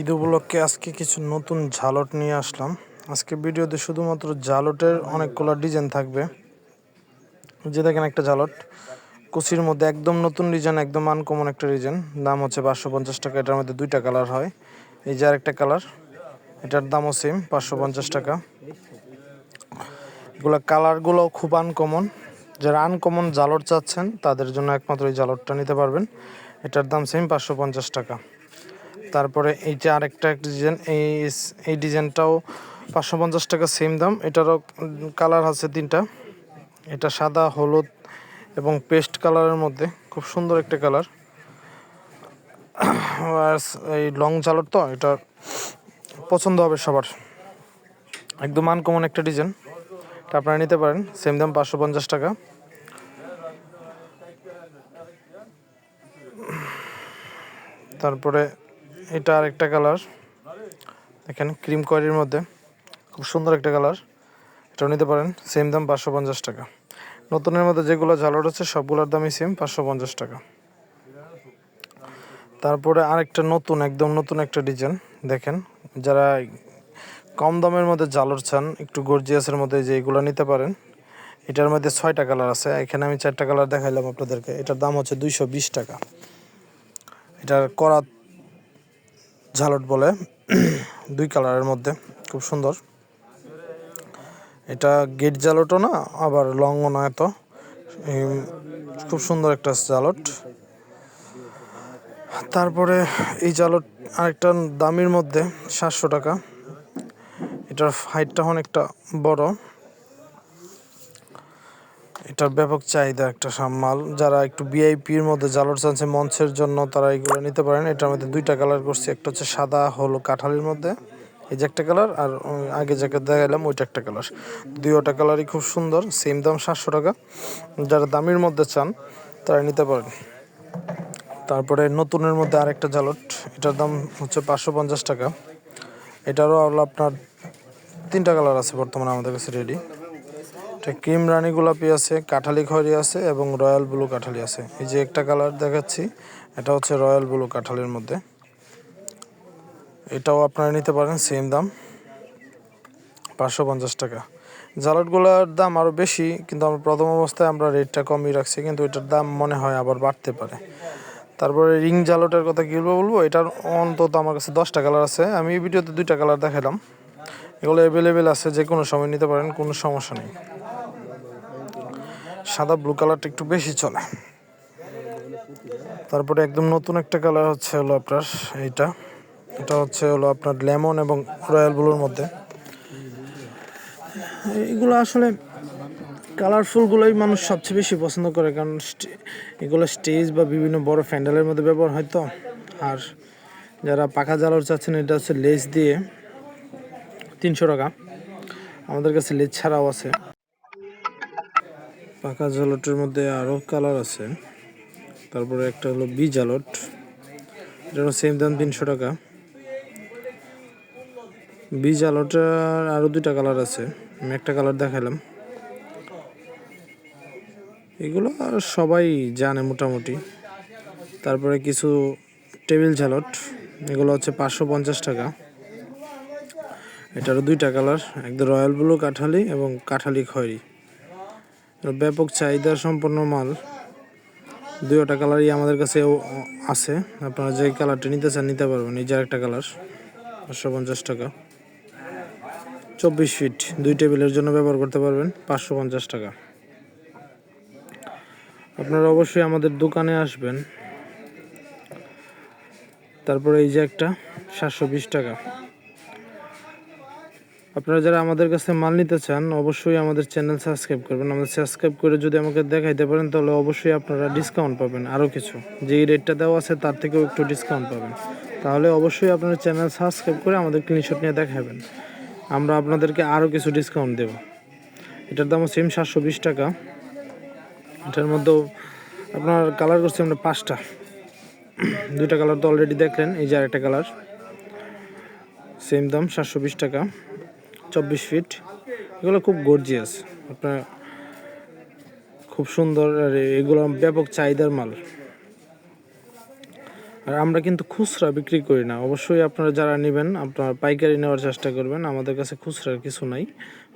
ঈদ উপলক্ষে আজকে কিছু নতুন ঝালট নিয়ে আসলাম। আজকে ভিডিওতে শুধুমাত্র ঝালটের অনেকগুলো ডিজাইন থাকবে। যে দেখেন একটা ঝালট। কুচির মধ্যে একদম নতুন ডিজাইন একদম আনকমন একটা ডিজাইন দাম হচ্ছে পাঁচশো পঞ্চাশ টাকা, এটার মধ্যে দুইটা কালার হয়। এই যে আরেকটা কালার এটার দামও সেম পাঁচশো পঞ্চাশ টাকা। এগুলো কালারগুলো খুব আনকমন যারা আনকমন জালট চাচ্ছেন, তাদের জন্য একমাত্র এই জালটটা নিতে পারবেন। এটার দাম সেম পাঁচশো পঞ্চাশ টাকা। তারপরে এইটা আরেকটা একটা ডিজাইন, এই এই ডিজাইনটাও পাঁচশো পঞ্চাশ টাকা সেম দাম। এটারও কালার আছে তিনটা। এটা সাদা, হলুদ এবং পেস্ট কালারের মধ্যে। খুব সুন্দর একটা কালার। আর এই লং জালট তো, এটা পছন্দ হবে সবার। একদম আনকমন একটা ডিজাইন। এটা আপনারা নিতে পারেন সেম দাম পাঁচশো পঞ্চাশ টাকা। তারপরে এটা আরেকটা কালার দেখেন ক্রিম কোয়ারির মধ্যে খুব সুন্দর একটা কালার এটাও নিতে পারেন সেম দাম পাঁচশো পঞ্চাশ টাকা। নতুনের মধ্যে যেগুলো ঝালট আছে সবগুলোর দামই সেম পাঁচশো পঞ্চাশ টাকা। তারপরে আরেকটা নতুন, একদম নতুন একটা ডিজাইন দেখেন, যারা কম দামের মধ্যে জালর চান একটু গর্জিয়াসের মধ্যে যে এগুলো নিতে পারেন, এটার মধ্যে ছয়টা কালার আছে। এখানে আমি চারটা কালার দেখাইলাম আপনাদেরকে। এটার দাম হচ্ছে দুইশো বিশ টাকা। এটার করা ঝালট বলে, দুই কালারের মধ্যে, খুব সুন্দর। এটা গেট জালটও না, আবার লংও না এত। খুব সুন্দর একটা জালট তারপরে এই জালট আরেকটা দামির মধ্যে, সাতশো টাকা। এটার হাইটটা অনেকটা বড়। এটার ব্যাপক চাহিদা একটা মাল যারা একটু ভিআইপির মধ্যে জালর চাচ্ছে মঞ্চের জন্য তারা এগুলো নিতে পারেন। এটার মধ্যে দুইটা কালার করছি। একটা হচ্ছে সাদা, হলো কাঠালির মধ্যে। এই যে একটা কালার আর আগে যাকে দেখাইলাম ওইটা একটা কালার দুইটা কালারই খুব সুন্দর সেম দাম সাতশো টাকা। যারা দামির মধ্যে চান, তারা নিতে পারেন। তারপরে নতুনের মধ্যে আরেকটা জালট এটার দাম হচ্ছে পাঁচশো পঞ্চাশ টাকা। এটারও আপনার তিনটা কালার আছে বর্তমানে আমাদের কাছে রেডি এটা ক্রিম রানী গোলাপি আছে, কাঠালি খয়রি আছে এবং রয়্যাল ব্লু কাঠালি আছে। এই যে একটা কালার দেখাচ্ছি, এটা হচ্ছে রয়্যাল ব্লু কাঠালির মধ্যে। এটাও আপনারা নিতে পারেন সেম দাম, পাঁচশো পঞ্চাশ টাকা। জালটগুলোর দাম আরও বেশি, কিন্তু আমরা প্রথম অবস্থায় আমরা রেটটা কমই রাখছি, কিন্তু এটার দাম মনে হয় আবার বাড়তে পারে। তারপরে রিং জালটের কথা কী বলব এটার অন্তত আমার কাছে দশটা কালার আছে। আমি এই ভিডিওতে দুইটা কালার দেখালাম এগুলো অ্যাভেলেবেল আছে যে কোনো সময় নিতে পারেন, কোনো সমস্যা নেই। সাদা ব্লু কালারটা একটু বেশি চলে। তারপরে একদম নতুন একটা কালার হচ্ছে হলো আপনার এইটা। এটা হচ্ছে হলো আপনার লেমন এবং রয়্যাল ব্লুর মধ্যে। এগুলো আসলে কালারফুলগুলোই মানুষ সবচেয়ে বেশি পছন্দ করে, কারণ এগুলো স্টেজ বা বিভিন্ন বড় ফ্যান্ডেলের মধ্যে ব্যবহার হয় তো। আর যারা পাখা জ্বালার চাচ্ছেন, এটা হচ্ছে লেস দিয়ে তিনশো টাকা। আমাদের কাছে লেজ ছাড়াও আছে। পাকা জালটের মধ্যে আরও কালার আছে। তারপরে একটা হলো বি জালট এটারও সেম দাম তিনশো টাকা। বি জালটার আরও দুইটা কালার আছে। আমি একটা কালার দেখালাম এগুলো সবাই জানে মোটামুটি। তারপরে কিছু টেবিল ঝালট এগুলো হচ্ছে পাঁচশো পঞ্চাশ টাকা। এটারও দুইটা কালার। একদম রয়্যাল ব্লু কাঠালি এবং কাঠালি খয়েরি। ব্যাপক চাহিদা সম্পন্ন মাল। দুইটা কালারই আমাদের কাছে আছে। আপনারা যে কালারটা নিতে চান, নিতে পারবেন। এই যে একটা কালার, পাঁচশো পঞ্চাশ টাকা। চব্বিশ ফিট, দুই টেবিলের জন্য ব্যবহার করতে পারবেন, পাঁচশো পঞ্চাশ টাকা। আপনারা অবশ্যই আমাদের দোকানে আসবেন। তারপরে এই যে একটা, সাতশো বিশ টাকা। আপনারা যারা আমাদের কাছে মাল নিতে চান, অবশ্যই আমাদের চ্যানেল সাবস্ক্রাইব করবেন। আমাদের সাবস্ক্রাইব করে যদি আমাকে দেখাইতে পারেন, তাহলে অবশ্যই আপনারা ডিসকাউন্ট পাবেন আরও কিছু। যেই রেটটা দেওয়া আছে, তার থেকেও একটু ডিসকাউন্ট পাবেন। তাহলে অবশ্যই আপনারা চ্যানেল সাবস্ক্রাইব করে আমাদের ক্লিনশট নিয়ে দেখাবেন। আমরা আপনাদেরকে আরও কিছু ডিসকাউন্ট দেব। এটার দামও সেম সাতশো বিশ টাকা। এটার মধ্যেও আপনার কালার করছি আমরা পাঁচটা। দুইটা কালার তো অলরেডি দেখলেন, এই যে আরেকটা কালার সেম দাম, সাতশো বিশ টাকা। চব্বিশ ফিট এগুলো খুব গর্জিয়াস আপনার খুব সুন্দর আর এগুলো ব্যাপক চাহিদার মাল। আর আমরা কিন্তু খুচরা বিক্রি করি না। অবশ্যই আপনারা যারা নেবেন, আপনারা পাইকারি নেওয়ার চেষ্টা করবেন। আমাদের কাছে খুচরার কিছু নাই।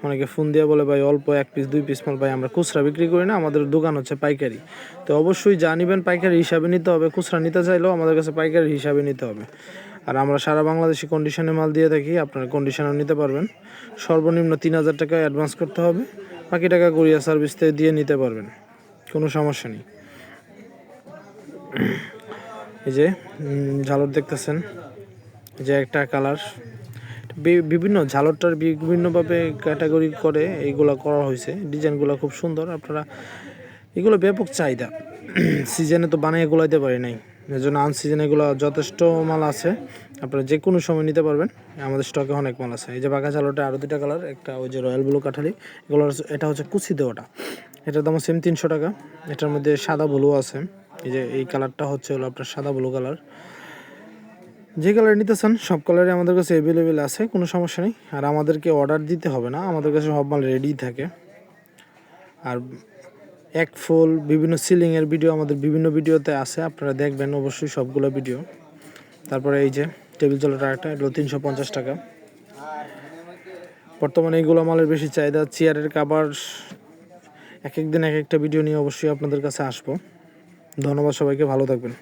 অনেকে ফোন দিয়ে বলে, ভাই, অল্প এক পিস দুই পিস মাল ভাই, আমরা খুচরা বিক্রি করি না। আমাদের দোকান হচ্ছে পাইকারি। তো অবশ্যই যা নেবেন পাইকারি হিসাবে নিতে হবে। খুচরা নিতে চাইলেও আমাদের কাছে পাইকারি হিসাবে নিতে হবে। আর আমরা সারা বাংলাদেশি কন্ডিশনে মাল দিয়ে থাকি, আপনারা কন্ডিশনেও নিতে পারবেন। সর্বনিম্ন তিন হাজার টাকা অ্যাডভান্স করতে হবে, বাকি টাকা কুরিয়ার সার্ভিস থেকে দিয়ে নিতে পারবেন। কোনো সমস্যা নেই। এই যে ঝালর দেখতেছেন যে একটা কালার বিভিন্ন ঝালরটার বিভিন্নভাবে ক্যাটাগরি করে এইগুলো করা হয়েছে। ডিজাইনগুলো খুব সুন্দর। আপনারা এগুলো ব্যাপক চাহিদা। সিজনে তো বানিয়ে গোলাইতে পারি নাই। এর জন্য আনসিজনে এগুলো যথেষ্ট মাল আছে। আপনারা যে কোনো সময় নিতে পারবেন। আমাদের স্টকে অনেক মাল আছে। এই যে বাঁকা চালোটা আরও দুটা কালার একটা ওই যে রয়্যাল ব্লু কাঠালি, এগুলো এটা হচ্ছে কুচি দেওয়াটা। এটার দাম সেম তিনশো টাকা। এটার মধ্যে সাদা ব্লু আছে। এই যে এই কালারটা হচ্ছে হলো আপনার সাদা ব্লু কালার যে কালার নিতে চান সব কালারই আমাদের কাছে অ্যাভেলেবেল আছে, কোনো সমস্যা নেই। আর আমাদেরকে অর্ডার দিতে হবে না। আমাদের কাছে সব মাল রেডি থাকে। আর এক ফুল, বিভিন্ন সিলিংয়ের ভিডিও আমাদের বিভিন্ন ভিডিওতে আছে, আপনারা দেখবেন অবশ্যই সবগুলো ভিডিও তারপরে এই যে টেবিল চলার একটা এগুলো তিনশো পঞ্চাশ টাকা। বর্তমানে এইগুলো মালের বেশি চাহিদা চেয়ারের কাবার এক একদিন এক একটা ভিডিও নিয়ে অবশ্যই আপনাদের কাছে আসব। ধন্যবাদ সবাইকে, ভালো থাকবেন।